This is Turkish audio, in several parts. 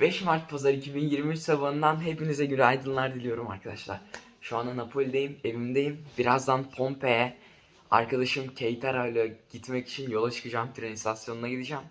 5 Mart Pazar 2023 sabahından hepinize günaydınlar diliyorum arkadaşlar. Şu anda Napoli'deyim, evimdeyim. Birazdan Pompei'ye arkadaşım Keitara ile gitmek için yola çıkacağım. Tren istasyonuna gideceğim.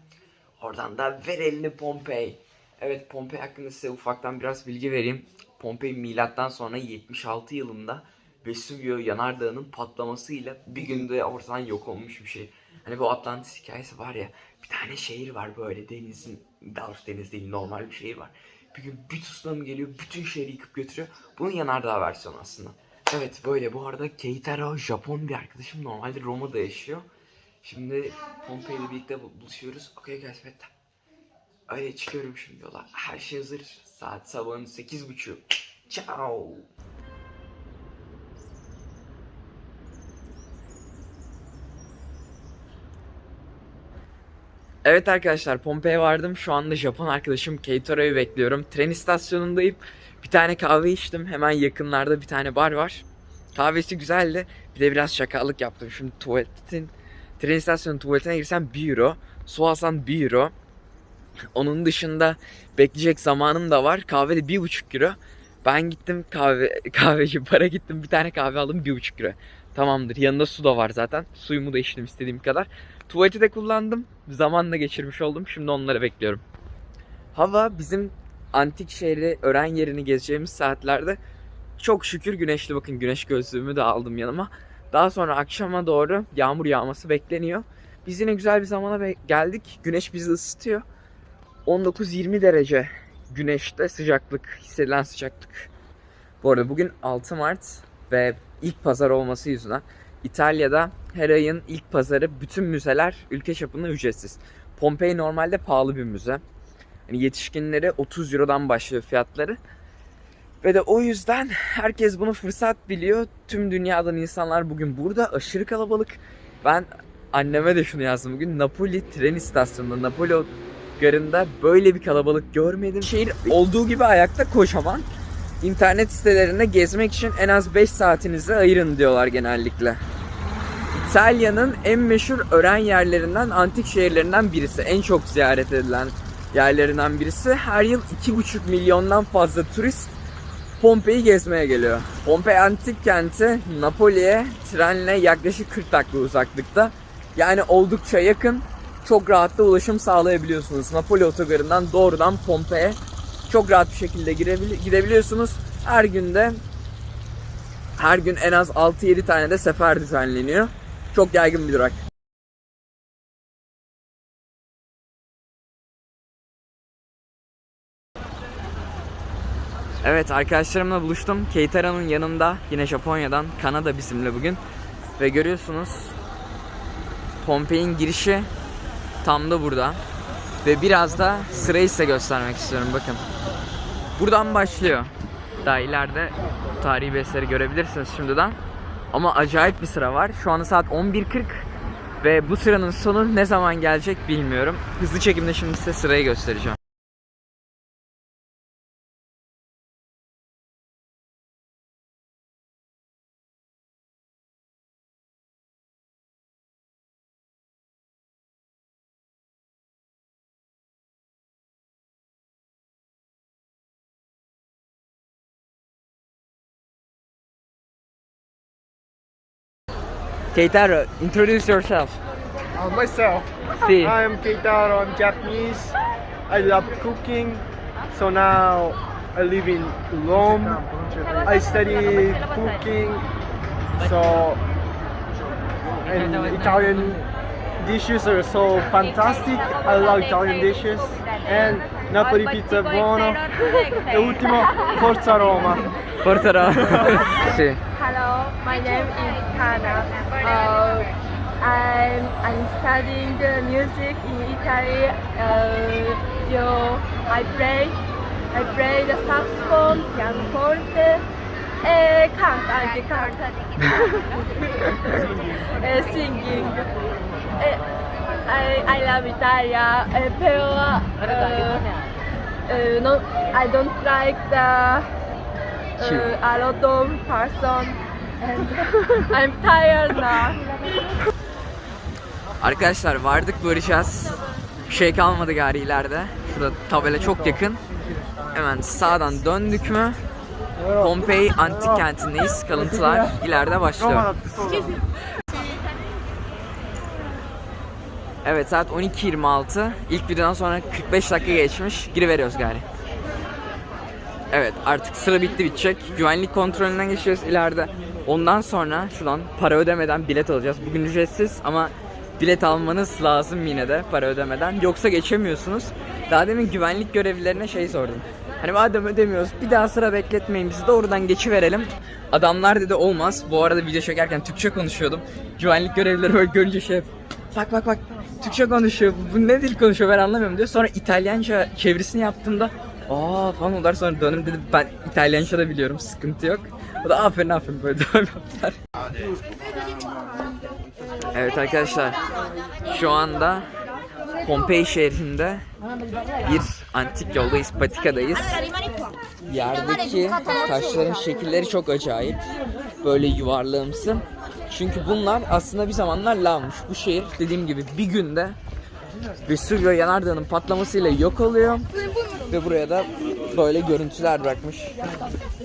Oradan da ver elini Pompei. Evet Pompei hakkında size ufaktan biraz bilgi vereyim. Pompei milattan sonra 76 yılında Vesuvio yanardağının patlamasıyla bir günde ortadan yok olmuş bir şey. Hani bu Atlantis hikayesi var ya bir tane şehir var böyle denizin daha deniz değil normal bir şehir var. Bir gün bir tsunami geliyor bütün şehri yıkıp götürüyor. Bunun yanardağ versiyonu aslında. Evet böyle bu arada Keitaro Japon bir arkadaşım normalde Roma'da yaşıyor. Şimdi Pompei ile birlikte bu- buluşuyoruz. Okay guys better. Öyle çıkıyorum şimdi yola. Her şey hazır. Saat sabahın 8.30. Ciao. Evet arkadaşlar Pompei'ye vardım. Şu anda Japon arkadaşım Keitaro'yu bekliyorum. Tren istasyonundayım. Bir tane kahve içtim. Hemen yakınlarda bir tane bar var. Kahvesi güzeldi. Bir de biraz şakalık yaptım. Şimdi tuvaletin tren istasyonu tuvaletine girsem 1 euro. Su alsam 1 euro. Onun dışında bekleyecek zamanım da var. Kahve de 1,5 euro. Ben gittim kahve kahveci bara gittim. Bir tane kahve aldım 1,5 euro. Tamamdır. Yanında su da var zaten. Suyumu da içtim istediğim kadar. Tuvaleti de kullandım. Zaman da geçirmiş oldum. Şimdi onları bekliyorum. Hava bizim antik şehri öğren yerini gezeceğimiz saatlerde çok şükür güneşli. Bakın güneş gözlüğümü de aldım yanıma. Daha sonra akşama doğru yağmur yağması bekleniyor. Biz yine güzel bir zamana geldik. Güneş bizi ısıtıyor. 19-20 derece güneşte sıcaklık, hissedilen sıcaklık. Bu arada bugün 6 Mart ve ilk pazar olması yüzünden İtalya'da her ayın ilk pazarı bütün müzeler ülke çapında ücretsiz. Pompei normalde pahalı bir müze. Yani yetişkinlere 30 Euro'dan başlıyor fiyatları. Ve de o yüzden herkes bunu fırsat biliyor. Tüm dünyadan insanlar bugün burada aşırı kalabalık. Ben anneme de şunu yazdım bugün. Napoli tren istasyonunda, Napoli garında böyle bir kalabalık görmedim. Şehir olduğu gibi ayakta kocaman. İnternet sitelerinde gezmek için en az 5 saatinizi ayırın diyorlar genellikle. İtalya'nın en meşhur öğren yerlerinden, antik şehirlerinden birisi. En çok ziyaret edilen yerlerinden birisi. Her yıl 2,5 milyondan fazla turist Pompei'yi gezmeye geliyor. Pompei antik kenti Napoli'ye trenle yaklaşık 40 dakika uzaklıkta. Yani oldukça yakın. Çok rahatla ulaşım sağlayabiliyorsunuz. Napoli otogarından doğrudan Pompei'ye çok rahat bir şekilde gidebiliyorsunuz. Her günde her gün en az 6-7 tane de sefer düzenleniyor. Çok yaygın bir durak. Evet arkadaşlarımla buluştum. Keitara'nın yanında yine Japonya'dan Kanada bizimle bugün. Ve görüyorsunuz Pompei'nin girişi tam da burada. Ve biraz da sırayı size göstermek istiyorum bakın. Buradan başlıyor. Daha ileride tarihi bir eseri görebilirsiniz şimdiden. Ama acayip bir sıra var. Şu anda saat 11.40 ve bu sıranın sonu ne zaman gelecek bilmiyorum. Hızlı çekimde şimdi size sırayı göstereceğim. Keitaro, introduce yourself. Uh, myself, Si. I'm Keitaro, I'm Japanese. I love cooking. So now I live in Rome. I study cooking. So and Italian dishes are so fantastic. I love Italian dishes. And Napoli pizza buono. E ultimo, Forza Roma. Portara. si. Hello, my name is Hannah. Uh, I'm, I'm studying the music in Italy. Uh, you, I play, I play the saxophone, pianoforte, e canto anche canto. e singing. E, I, I love Italia, e però uh, uh, no, I don't like the uh, a lot of person and I'm tired now. Arkadaşlar vardık varacağız. Şey kalmadı gari ileride. Şurada tabela çok yakın. Hemen sağdan döndük mü Pompei antik kentindeyiz. Kalıntılar ileride başlıyor. Evet saat 12.26. İlk videodan sonra 45 dakika geçmiş. Giriveriyoruz gari. Evet artık sıra bitti bitecek. Güvenlik kontrolünden geçiyoruz ileride. Ondan sonra şuradan para ödemeden bilet alacağız. Bugün ücretsiz ama bilet almanız lazım yine de para ödemeden. Yoksa geçemiyorsunuz. Daha demin güvenlik görevlilerine şey sordum. Hani madem ödemiyoruz bir daha sıra bekletmeyin bizi doğrudan geçiverelim. Adamlar dedi olmaz. Bu arada video çekerken Türkçe konuşuyordum. Güvenlik görevlileri böyle görünce şey Bak bak bak Türkçe konuşuyor. Bu ne dil konuşuyor ben anlamıyorum diyor. Sonra İtalyanca çevirisini yaptığımda aa falan oldular sonra döndüm dedim ben İtalyanca da biliyorum sıkıntı yok. O da aferin aferin böyle devam yaptılar. Evet arkadaşlar şu anda Pompei şehrinde bir antik yoldayız, patikadayız. Yerdeki taşların şekilleri çok acayip. Böyle yuvarlağımsı. Çünkü bunlar aslında bir zamanlar lavmış. Bu şehir dediğim gibi bir günde Vesuvio yanardağının patlamasıyla yok oluyor. Ve buraya da böyle görüntüler bırakmış.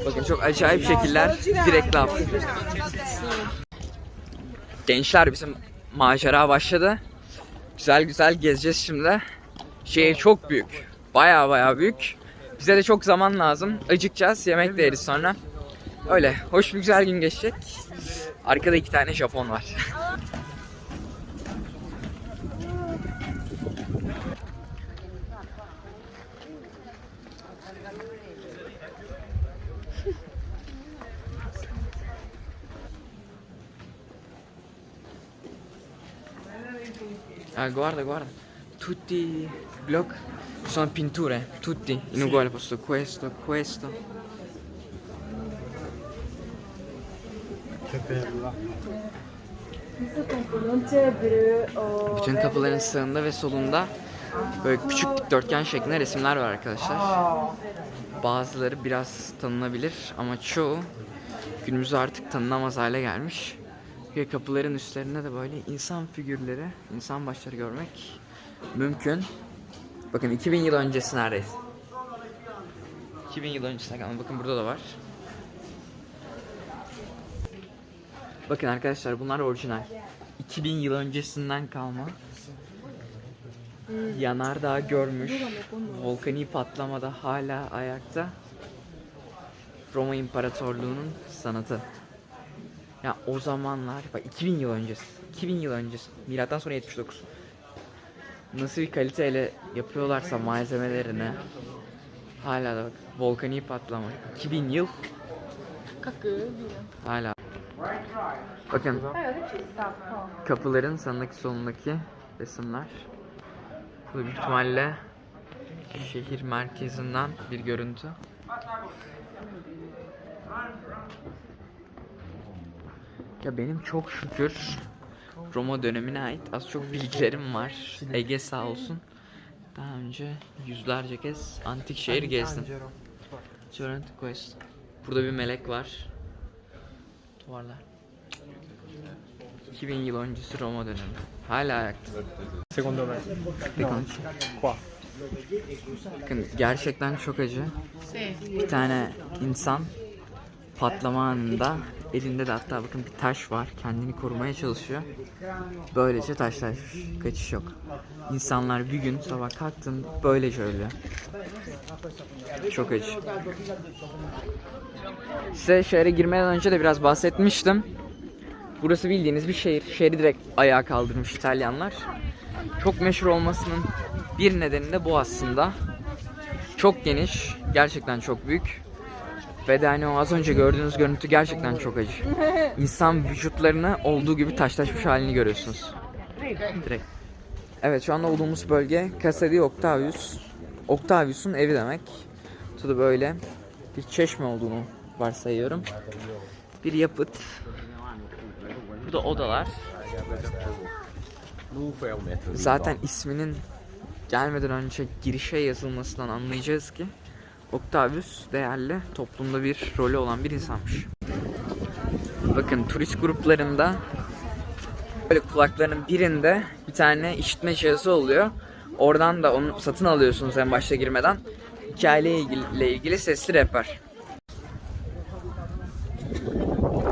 Bakın çok acayip şekiller direkt lav. Gençler bizim macera başladı. Güzel güzel gezeceğiz şimdi. Şehir çok büyük. Baya baya büyük. Bize de çok zaman lazım. Acıkacağız, yemek de yeriz sonra. Öyle hoş bir güzel gün geçecek. Arkada iki tane Japon var. Ah, guarda, guarda. Tutti i blocchi sono pitture, tutti in uguale posto. Questo, questo. Bütün kapıların sağında ve solunda böyle küçük dikdörtgen şeklinde resimler var arkadaşlar. Bazıları biraz tanınabilir ama çoğu günümüzde artık tanınamaz hale gelmiş. Ve kapıların üstlerinde de böyle insan figürleri, insan başları görmek mümkün. Bakın 2000 yıl öncesi neredeyse. 2000 yıl öncesine kalma. Bakın burada da var. Bakın arkadaşlar bunlar orijinal. 2000 yıl öncesinden kalma. Yanardağ görmüş. Volkani patlamada hala ayakta. Roma İmparatorluğu'nun sanatı. Ya o zamanlar bak 2000 yıl öncesi. 2000 yıl öncesi. Milattan sonra 79. Nasıl bir kaliteyle yapıyorlarsa malzemelerini hala da bak volkani patlama 2000 yıl hala bakın kapıların sağındaki solundaki resimler bu büyük ihtimalle şehir merkezinden bir görüntü Ya benim çok şükür Roma dönemine ait az çok bilgilerim var. Ege sağ olsun. Daha önce yüzlerce kez antik şehir gezdim. Giornate Quest. Burada bir melek var. Duvarlar. 2000 yıl öncesi Roma dönemi. Hala ayakta. Secondo me. Qua. Bakın gerçekten çok acı. Bir tane insan patlama anında elinde de hatta bakın bir taş var. Kendini korumaya çalışıyor. Böylece taşlar kaçış yok. İnsanlar bir gün sabah kalktın böylece ölüyor. Çok acı. Size şehre girmeden önce de biraz bahsetmiştim. Burası bildiğiniz bir şehir. Şehri direkt ayağa kaldırmış İtalyanlar. Çok meşhur olmasının bir nedeni de bu aslında. Çok geniş, gerçekten çok büyük. Ve de hani o az önce gördüğünüz görüntü gerçekten çok acı. İnsan vücutlarını olduğu gibi taşlaşmış halini görüyorsunuz. Direkt. Evet şu anda olduğumuz bölge Casa di Octavius. Octavius'un evi demek. Burada böyle bir çeşme olduğunu varsayıyorum. Bir yapıt. Burada odalar. Zaten isminin gelmeden önce girişe yazılmasından anlayacağız ki Octavius değerli toplumda bir rolü olan bir insanmış. Bakın turist gruplarında böyle kulaklarının birinde bir tane işitme cihazı oluyor. Oradan da onu satın alıyorsunuz en başta girmeden. Hikayeyle ilgili, ilgili sesli rehber.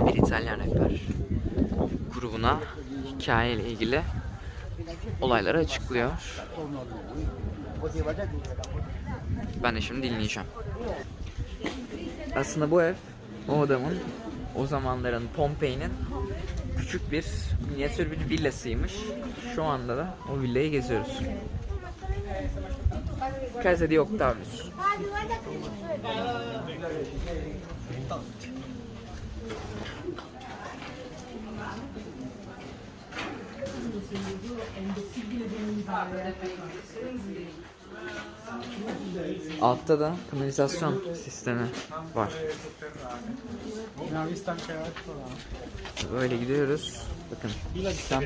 Bir İtalyan rehber grubuna hikayeyle ilgili olayları açıklıyor. Ben de şimdi dinleyeceğim. Aslında bu ev o adamın o zamanların Pompei'nin küçük bir minyatür bir villasıymış. Şu anda da o villayı geziyoruz. Casa di Octavius. Altta da kanalizasyon sistemi var. Böyle gidiyoruz. Bakın sistem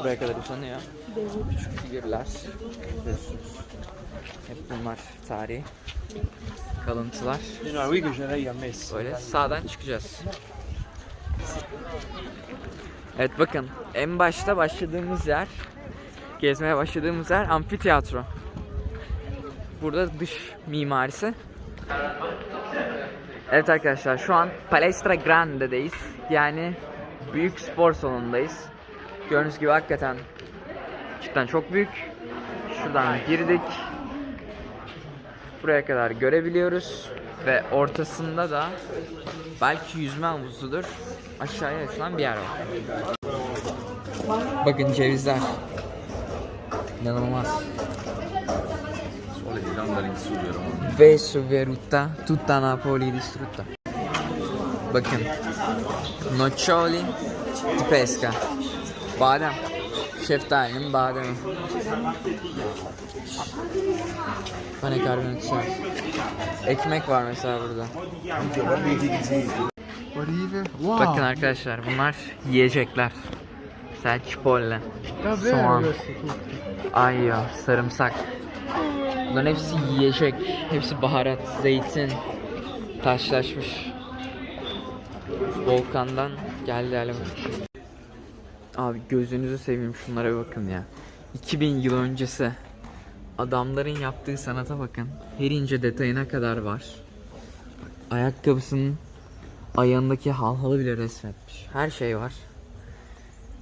buraya kadar uzanıyor. Küçük figürler. Görüyorsunuz. Hep bunlar tarihi kalıntılar. Böyle sağdan çıkacağız. Evet bakın en başta başladığımız yer gezmeye başladığımız yer amfiteyatro. Burada dış mimarisi. Evet arkadaşlar şu an Palestra Grande'deyiz. Yani büyük spor salonundayız. Gördüğünüz gibi hakikaten cidden çok büyük. Şuradan girdik. Buraya kadar görebiliyoruz. Ve ortasında da belki yüzme havuzudur. Aşağıya açılan bir yer var. Bakın cevizler. İnanılmaz. Vesu veruta, tutta Napoli distrutta. Bakın. Noccioli di pesca. Badem. Şeftalinin bademi. Pane karbonatı. Ekmek var mesela burada. Bakın arkadaşlar bunlar yiyecekler. Mesela chipotle, soğan, ayyo, sarımsak. Bunların hepsi yiyecek. Hepsi baharat, zeytin, taşlaşmış. Volkandan geldi hale. Abi gözünüzü seveyim şunlara bakın ya. 2000 yıl öncesi. Adamların yaptığı sanata bakın. Her ince detayına kadar var. Ayakkabısının ayağındaki halhalı bile resmetmiş. Her şey var.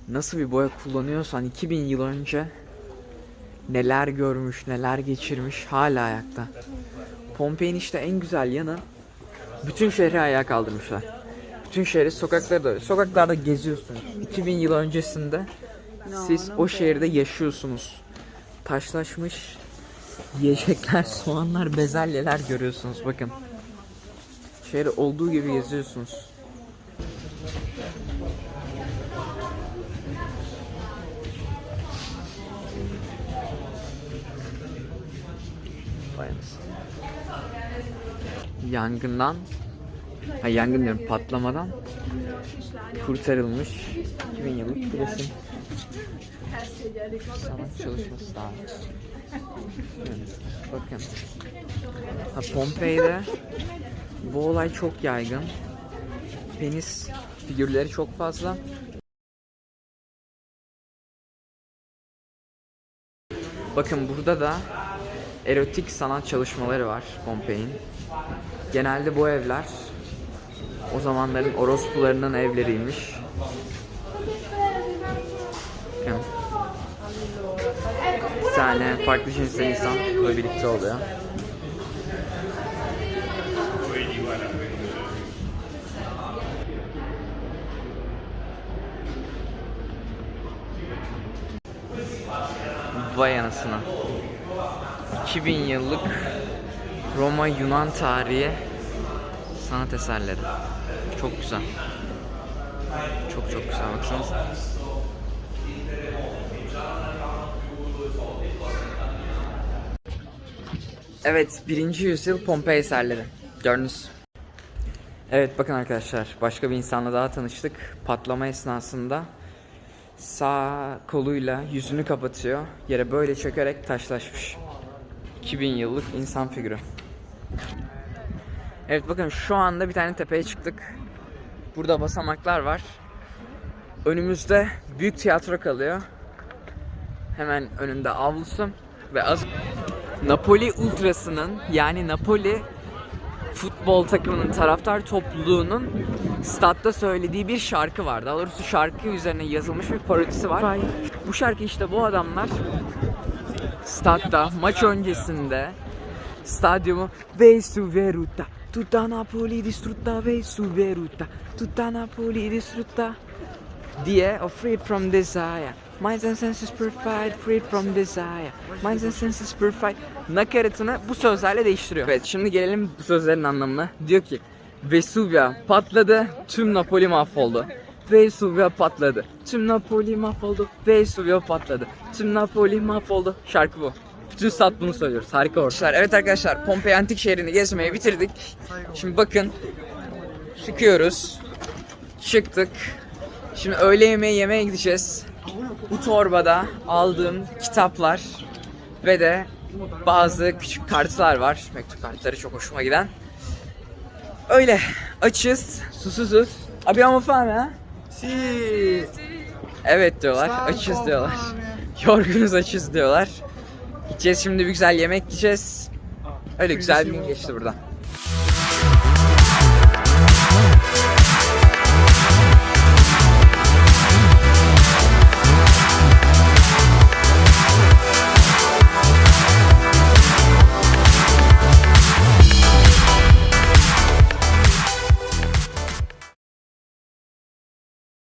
Nasıl bir boya kullanıyorsan 2000 yıl önce neler görmüş, neler geçirmiş hala ayakta. Pompei'nin işte en güzel yanı bütün şehri ayağa kaldırmışlar. Bütün şehri sokakları da öyle. Sokaklarda geziyorsunuz. 2000 yıl öncesinde siz o şehirde yaşıyorsunuz. Taşlaşmış yiyecekler, soğanlar, bezelyeler görüyorsunuz. Bakın. Şehri olduğu gibi geziyorsunuz. Yangından ha, yangın diyorum patlamadan kurtarılmış 2000 yıllık bir resim. Sanat çalışması daha. Bakın. Ha, Pompei'de bu olay çok yaygın. Penis figürleri çok fazla. Bakın burada da erotik sanat çalışmaları var Pompei'nin. Genelde bu evler o zamanların orospularının evleriymiş. Bir tane farklı cinsten insan böyle birlikte oluyor. Vay anasına. 2000 yıllık Roma Yunan tarihi sanat eserleri. Çok güzel. Çok çok güzel baksanıza. Evet, birinci yüzyıl Pompei eserleri. Gördünüz. Evet bakın arkadaşlar, başka bir insanla daha tanıştık. Patlama esnasında sağ koluyla yüzünü kapatıyor. Yere böyle çökerek taşlaşmış. 2000 yıllık insan figürü. Evet bakın şu anda bir tane tepeye çıktık. Burada basamaklar var. Önümüzde büyük tiyatro kalıyor. Hemen önünde avlusu. ve az Napoli Ultrası'nın yani Napoli futbol takımının taraftar topluluğunun statta söylediği bir şarkı var. Daha doğrusu şarkı üzerine yazılmış bir parodisi var. Bu şarkı işte bu adamlar statta maç öncesinde stadyumu Ve su veruta tutta Napoli distrutta ve su veruta tutta Napoli distrutta diye o freed from desire minds and senses purified freed from desire minds and senses purified nakaratını bu sözlerle değiştiriyor. Evet şimdi gelelim bu sözlerin anlamına. Diyor ki Vesuvia patladı tüm Napoli mahvoldu. Vesuvia patladı. Tüm Napoli mahvoldu. Vesuvia patladı. Tüm Napoli mahvoldu. Şarkı bu. Bütün stat bunu söylüyoruz. Harika ortalar. Evet arkadaşlar Pompei Antik şehrini gezmeyi bitirdik. Şimdi bakın çıkıyoruz. Çıktık. Şimdi öğle yemeği yemeye gideceğiz. Bu torbada aldığım kitaplar ve de bazı küçük kartlar var. Mektup kartları çok hoşuma giden. Öyle açız, susuzuz. Abbiamo fame ha? Si. Evet diyorlar, açız diyorlar. Yorgunuz açız diyorlar. Gideceğiz şimdi bir güzel yemek yiyeceğiz. Öyle güzel bir gün geçti burada.